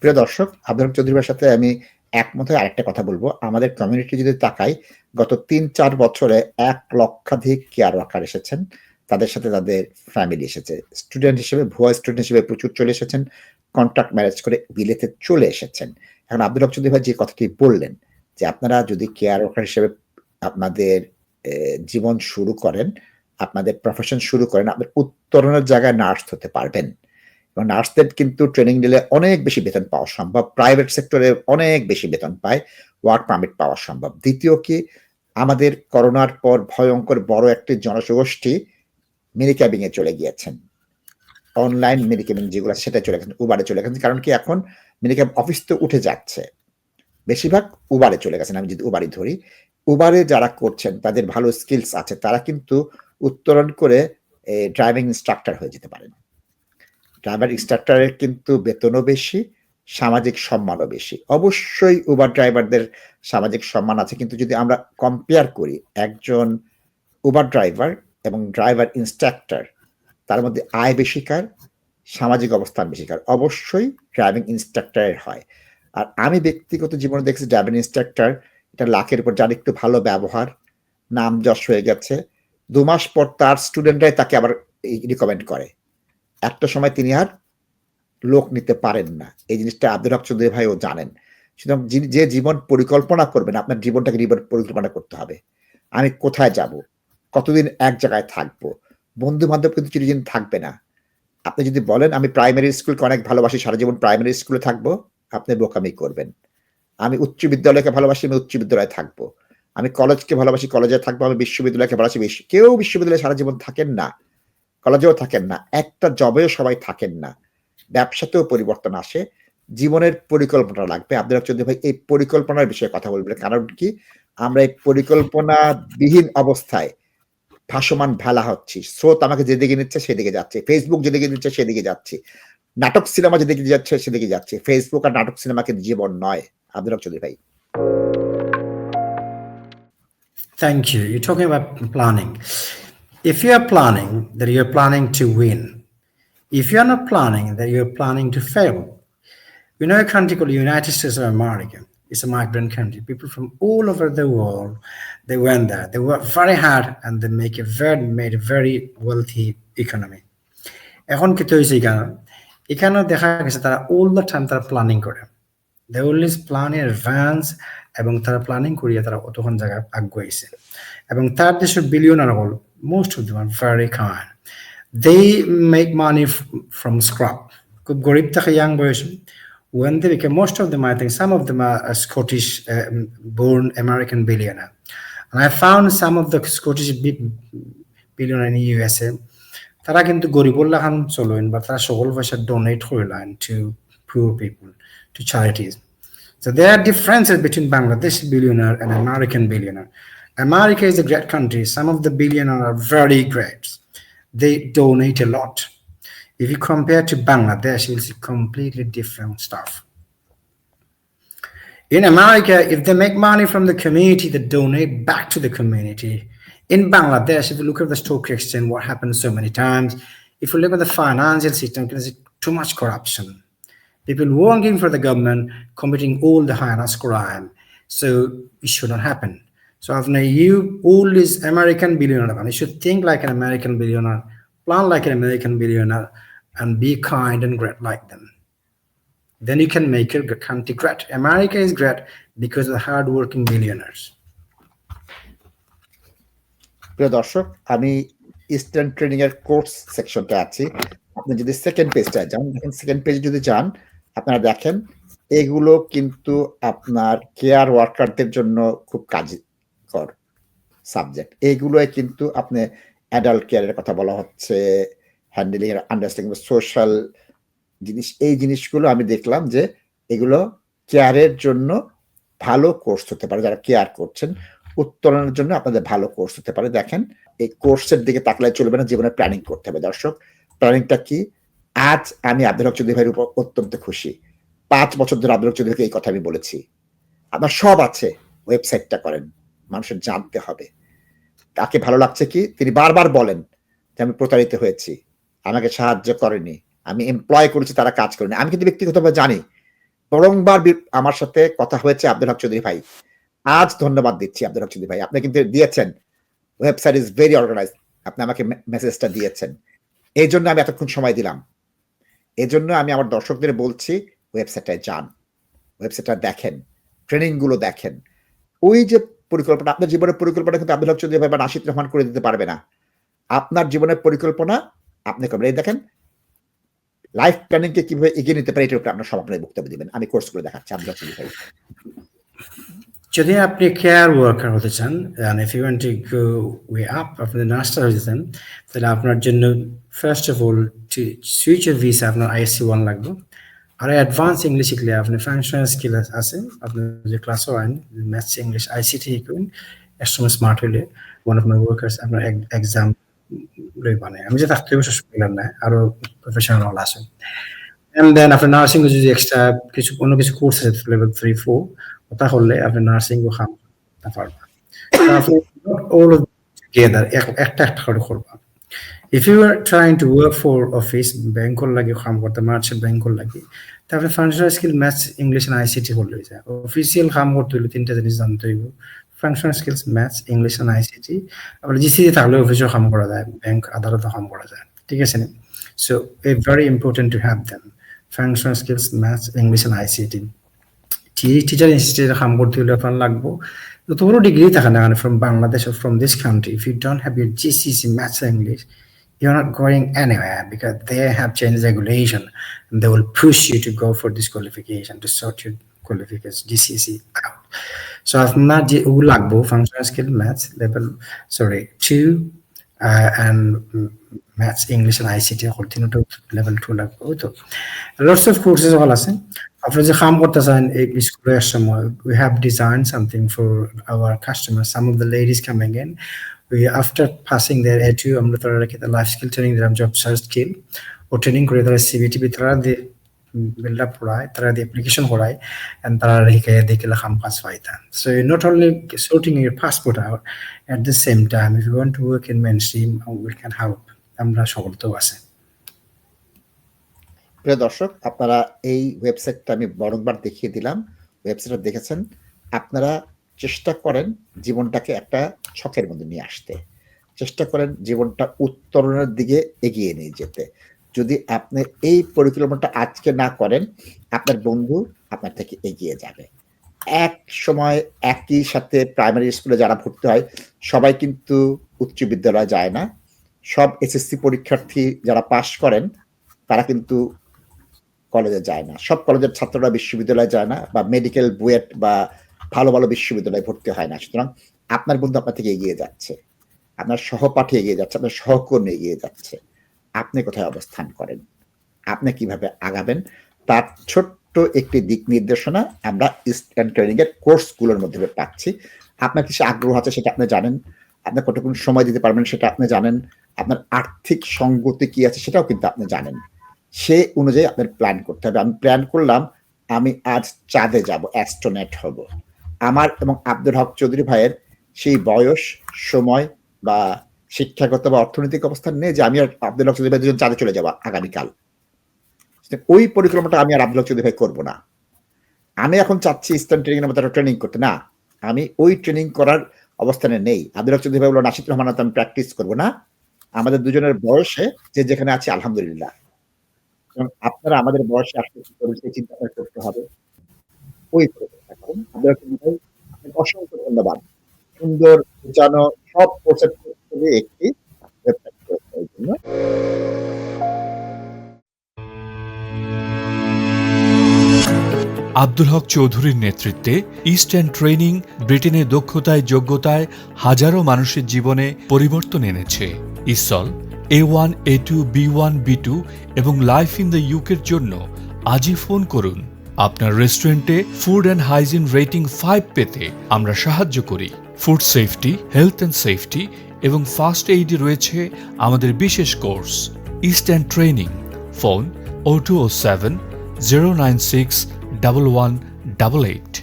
প্রিয় দর্শক, আব্দুল চৌধুরীর সাথে আমি একমত আরেকটা কথা বলব। আমাদের কমিউনিটি যদি তাকাই গত তিন চার বছরে এক লক্ষাধিক কেয়ার ওয়ার্কার এসেছেন। তাদের সাথে তাদের ফ্যামিলি এসেছে। স্টুডেন্ট হিসেবে, ভুয়া স্টুডেন্ট হিসেবে প্রচুর চলে এসেছেন। কন্ট্রাক্ট ম্যারেজ করে বিলেতে চলে এসেছেন। এখন আব্দুল চৌধুরী ভাই যে কথাটি বললেন, যে আপনারা যদি কেয়ার ওয়ার্কার হিসেবে আপনাদের জীবন শুরু করেন, আপনাদের প্রফেশন শুরু করেন আপনার উত্তরণের জায়গায় নার্স হতে পারবেন। নার্সদের কিন্তু ট্রেনিং দিলে অনেক বেশি বেতন পাওয়া সম্ভব প্রাইভেট সেক্টরে অনেক বেশি বেতন পায় ওয়ার্ক পারমিট পাওয়া সম্ভব। দ্বিতীয় কি, আমাদের করোনার পর ভয়ঙ্কর বড় একটি জনগোষ্ঠী মিনিক্যাবিং এ চলে গিয়েছেন। অনলাইন মিনিক্যাবিং যেগুলো সেটা চলে গেছেন উবারে চলে গেছেন, কারণ কি এখন মিনিক্যাব অফিস তো উঠে যাচ্ছে। বেশিরভাগ উবারে চলে গেছেন, আমি যদি উবারই ধরি। উবারে যারা করছেন, তাদের ভালো স্কিলস আছে, তারা কিন্তু উত্তরণ করে ড্রাইভিং ইনস্ট্রাক্টর হয়ে যেতে পারেন। ড্রাইভার ইনস্ট্রাক্টরের কিন্তু বেতনও বেশি, সামাজিক সম্মানও বেশি। অবশ্যই উবার ড্রাইভারদের সামাজিক সম্মান আছে, কিন্তু যদি আমরা কম্পেয়ার করি একজন উবার ড্রাইভার এবং ড্রাইভার ইনস্ট্রাক্টর তার মধ্যে আয় বেশিকার সামাজিক অবস্থান বেশি কার। অবশ্যই ড্রাইভিং ইনস্ট্রাক্টরের হয়। আর আমি ব্যক্তিগত জীবনে দেখছি ড্রাইভিং ইনস্ট্রাক্টর এটা লাখের উপর যার একটু ভালো ব্যবহার, নাম যশ হয়ে গেছে। দু মাস পর তার স্টুডেন্টরাই তাকে আবার রিকমেন্ড করে। একটা সময় তিনি আর লোক নিতে পারেন না। এই জিনিসটা আব্দুল হক চৌধুরী ভাইও জানেন। সুতরাং যে জীবন পরিকল্পনা করবেন, আপনার জীবনটাকে জীবন পরিকল্পনা করতে হবে। আমি কোথায় যাব? কতদিন এক জায়গায় থাকব? বন্ধু বান্ধব কিন্তু চিরদিন থাকবে না। আপনি যদি বলেন, আমি প্রাইমারি স্কুলকে অনেক ভালোবাসি, সারা জীবন প্রাইমারি স্কুলে থাকব, আপনি বোকামি করবেন। আমি উচ্চ বিদ্যালয়কে ভালোবাসি, আমি উচ্চ বিদ্যালয়ে থাকব। আমি কলেজকে ভালোবাসি কলেজে থাকব, আমি বিশ্ববিদ্যালয়কে ভালোবাসি কেউ বিশ্ববিদ্যালয়ে সারা জীবন থাকেন না। কলেজেও থাকেন না, একটা জবেও সবাই থাকেন না। ব্যবসাতেও পরিবর্তন আসে, জীবনের পরিকল্পনা লাগবে। আব্দুল চৌধুরী ভাই, এই পরিকল্পনার বিষয়ে কথা বলবেন, কারণ কি? আমরা এই পরিকল্পনা বিহীন অবস্থায় ভাসমান ভেলা হচ্ছি। স্রোত আমাকে যেদিকে নিচ্ছে সেদিকে যাচ্ছে। ফেসবুক যেদিকে নিচ্ছে সেদিকে যাচ্ছে। নাটক সিনেমা যেদিকে যাচ্ছে সেদিকে যাচ্ছে। ফেসবুক আর নাটক সিনেমাকে জীবন নয়। আব্দুল চৌধুরী ভাই। Thank you. You're talking about planning. If you are planning, that you're planning to win. If you're not planning, that you're planning to fail. We know a country called the United States of America. It's a migrant country. People from all over the world, they went there. They worked very hard and they make a very made a very wealthy economy. এখন কি হয়েছে এখানে এখানেও দেখা গেছে তারা all the time তারা planning করে they always plan in advance এবং তারা প্ল্যানিং করিয়া তারা অতক্ষণ জায়গায় আগুয়াইছে এবং তার দেশের বিলিয়নার হল Most of them are very kind they make money from scrap খুব গরিব থাকে ইয়াং বয়স when they became most of them i think some of them are scottish uh, born american billionaire and i found some of the scottish billionaire in usa তারা কিন্তু গরিবুল্লাহ খান চলেন বা তারা সকল পয়সা ডোনেট করিলেন to poor people to charities So there are differences between Bangladesh billionaire and American billionaire. America is a great country. Some of the billionaires are very great. They donate a lot. If you compare to Bangladesh, you'll see completely different stuff. In America, if they make money from the community, they donate back to the community. In Bangladesh, if you look at the stock exchange, what happens so many times, if you look at the financial system, you can see too much corruption people working for the government committing all the heinous crime. So it should not happen. So after you, all these American billionaire, you should think like an American billionaire, plan like an American billionaire, and be kind and great like them. Then you can make your country great. America is great because of the hardworking billionaires. প্রিয় দর্শক আমি eastern training এর course সেকশনটা আছি আপনি যদি second পেজটা যান দেখেন সেকেন্ড পেজে যদি যান আপনারা দেখেন এগুলো কিন্তু আপনার কেয়ার ওয়ার্কারদের জন্য খুব কাজকর সাবজেক্ট এগুলোই কিন্তু আপনি অ্যাডাল্ট কেয়ারের কথা বলা হচ্ছে হ্যান্ডেলিং আন্ডারস্ট্যান্ডিং সোশ্যাল জিনিস। এই জিনিসগুলো আমি দেখলাম যে এগুলো কেয়ারের জন্য ভালো কোর্স হতে পারে। যারা কেয়ার করছেন, উত্তরণের জন্য আপনাদের ভালো কোর্স হতে পারে। দেখেন, এই কোর্সের দিকে তাকলে চলবে না, জীবনে প্ল্যানিং করতে হবে। দর্শক প্ল্যানিংটা কি? আজ আমি আব্দুল হক চৌধুরী ভাইয়ের উপর অত্যন্ত খুশি। পাঁচ বছর ধরে আব্দুল হক চৌধুরীকে এই কথা আমি বলেছি। আপনার সব আছে ওয়েবসাইটটা করেন। মানুষের জানতে হবে। তাকে ভালো লাগছে কি? তিনি বারবার বলেন যে আমি প্রতারিত হয়েছি। আমাকে সাহায্য করেনি। আমি এমপ্লয় করেছি, তারা কাজ করেনি। আমি কিন্তু ব্যক্তিগতভাবে জানি। বরংবার আমার সাথে কথা হয়েছে আব্দুল হক চৌধুরী ভাই। আজ ধন্যবাদ দিচ্ছি আব্দুল হক চৌধুরী ভাই। আপনি কিন্তু দিয়েছেন। ওয়েবসাইট ইজ ভেরি অর্গানাইজ আপনি আমাকে মেসেজটা দিয়েছেন। এই জন্য আমি এতক্ষণ সময় দিলাম। এই জন্য আমি আমার দর্শকদের বলছি ওয়েবসাইটটায় যান। ওয়েবসাইটটা দেখেন। ট্রেনিংগুলো দেখেন। ওই যে পরিকল্পনা, আপনার জীবনের পরিকল্পনা কিন্তু আব্দুল চৌধুরী ভাই বা নাসিদ রহমান করে দিতে পারবে না। আপনার জীবনের পরিকল্পনা, আপনি করবেন এই দেখেন লাইফ প্ল্যানিং কে কীভাবে এগিয়ে নিতে পারে, এটার উপরে আপনার সব আপনার বক্তব্য দিবেন। আমি কোর্স করে দেখাচ্ছি আব্দুল হক চৌধুরী যদি আপনি কেয়ার ওয়ার্কার হতে চান, and if you want to go way up, আপনি নার্সটা হতে চান তাহলে আপনার জন্য first of all switch off visa আপনার আইএসসি ওয়ান লাগবে। আর অ্যাডভান্স ইংলিশ শিখলে আপনি ফাংশনাল স্কিল আছে আপনি যে class one maths English ICT শিখবেন এর সময় স্মার্ট হলে ওয়ান অফ মাই ওয়ার্কার্স আপনার এক্সাম লই মানে আমি যে থাকতে বসে পেলাম না আরও প্রফেশনাল আছে এন্ড দেন আপনার নার্সিং যদি এক্সট্রা কিছু, অন্য কিছু কোর্স আছে লেভেল থ্রি ফোর তাহলে আপনি নার্সিং ও খাম তো আপনি together, এক- একটা একটা করে করবা। If you are trying to work for office ব্যাংকর লাগে কাম করতে মার্চেন্ট ব্যাংকর লাগে, তারপরে functional skill maths English and ICT হলে যায়। অফিসিয়াল কাম করতে হলে তিনটা জিনিস জানতে হইব। Functional skills maths English and ICT আবার জিসিসি থাকলে অফিসেও কাম করা যায় ব্যাংক আদালতে কাম করা যায়। ঠিক আছে so a very important to have them functional skills maths English and ICT teacher ইনস্টিটিউটে কাম করতে হলে আপনার লাগবো যত বড় ডিগ্রি থাকে না from Bangladesh or this country, if you don't have your GCC maths and English you're not going anywhere because they have changed regulation. And they will push you to go for disqualification to sort your qualifications DCC out. So I've not Ulagbo functional skill maths level sorry two uh, and maths English and ICT continue to level two level Lots of courses all আছে. After the harm what design we have designed something for our customers. Some of the ladies coming in after passing their edu আমরা তারা রেখে life skill training দিলাম job search skill ও training করে তারা CBTV তারা দিয়ে বিল্ড আপ করায় তারা দিয়ে অ্যাপ্লিকেশন করায় and তারা রেখে দেখলে কাম কাজ পাইতাম so you're not only sorting your passport out, at the same time, if you want to work in mainstream we can help. আমরা সকল তো আছে প্রিয় দর্শক, আপনারা এই ওয়েবসাইটটা আমি বরংবার দেখিয়ে দিলাম। ওয়েবসাইটটা দেখেছেন? আপনারা চেষ্টা করেন জীবনটাকে একটা ছকের মধ্যে নিয়ে আসতে। চেষ্টা করেন জীবনটা উত্তরণের দিকে এগিয়ে নিয়ে যেতে। যদি আপনি এই পরিকল্পনাটা আজকে না করেন, আপনার বন্ধু আপনার থেকে এগিয়ে যাবে। এক সময় একই সাথে প্রাইমারি স্কুলে যারা ভর্তি হয়, সবাই কিন্তু উচ্চ বিদ্যালয়ে যায় না। সব এসএসসি পরীক্ষার্থী যারা পাশ করেন, তারা কিন্তু কলেজে যায় না। সব কলেজের ছাত্ররা বিশ্ববিদ্যালয়ে যায় না বা মেডিকেল বুয়েট বা ভালো ভালো বিশ্ববিদ্যালয়ে ভর্তি হয় না। সুতরাং আপনার বন্ধু আপনার থেকে এগিয়ে যাচ্ছে। আপনার সহপাঠী এগিয়ে যাচ্ছে, আপনার সহকর্মী এগিয়ে যাচ্ছে। আপনি কোথায় অবস্থান করেন? আপনি কীভাবে আগাবেন? তার ছোট্ট একটি দিক নির্দেশনা আমরা ইস্টার্ন ট্রেনিং এর কোর্সগুলোর মধ্যে পাচ্ছি। আপনার কিছু আগ্রহ আছে সেটা আপনি জানেন। আপনি কতক্ষণ সময় দিতে পারবেন সেটা আপনি জানেন। আপনার আর্থিক সঙ্গতি কি আছে সেটাও কিন্তু আপনি জানেন। সে অনুযায়ী আপনার প্ল্যান করতে হবে। আমি প্ল্যান করলাম, আমি আজ চাঁদে যাব অ্যাস্ট্রোনেট হব। আমার এবং আব্দুল হক চৌধুরী ভাইয়ের সেই বয়স, সময় বা শিক্ষাগত বা অর্থনৈতিক অবস্থান নেই যে আমি আর আব্দুল হক চৌধুরী ভাই দুজন চাঁদে চলে যাব আগামীকাল। ওই পরিক্রমাটা আমি আর আব্দুল হক চৌধুরী ভাই করব না। আমি এখন চাচ্ছি ইস্টার্ন ট্রেনিং এর মতো ট্রেনিং করতে। না, আমি ওই ট্রেনিং করার অবস্থানে নেই। আব্দুল হক চৌধুরী ভাই বলো নাসিদ রহমান, আমি প্র্যাকটিস করব না। আমাদের দুজনের বয়সে যে যেখানে আছে, আলহামদুলিল্লাহ। আপনারা আমাদের বয়সে আসলে চিন্তা করতে হবে। ওই অসংখ্য ধন্যবাদ। সুন্দর জানো, সব একটি আব্দুল হক চৌধুরীর নেতৃত্বে ইস্টার্ন ট্রেনিং ব্রিটেনের দক্ষতায়, যোগ্যতায় হাজারো মানুষের জীবনে পরিবর্তন এনেছে। ESOL A one A two B one B two এবং লাইফ ইন দ্য ইউকের জন্য আজই ফোন করুন। আপনার রেস্টুরেন্টে food and hygiene rating five পেতে আমরা সাহায্য করি। Food safety health and safety এবং ফার্স্ট এইডে রয়েছে আমাদের বিশেষ course East End Training phone oh two oh seven zero nine six double one double eight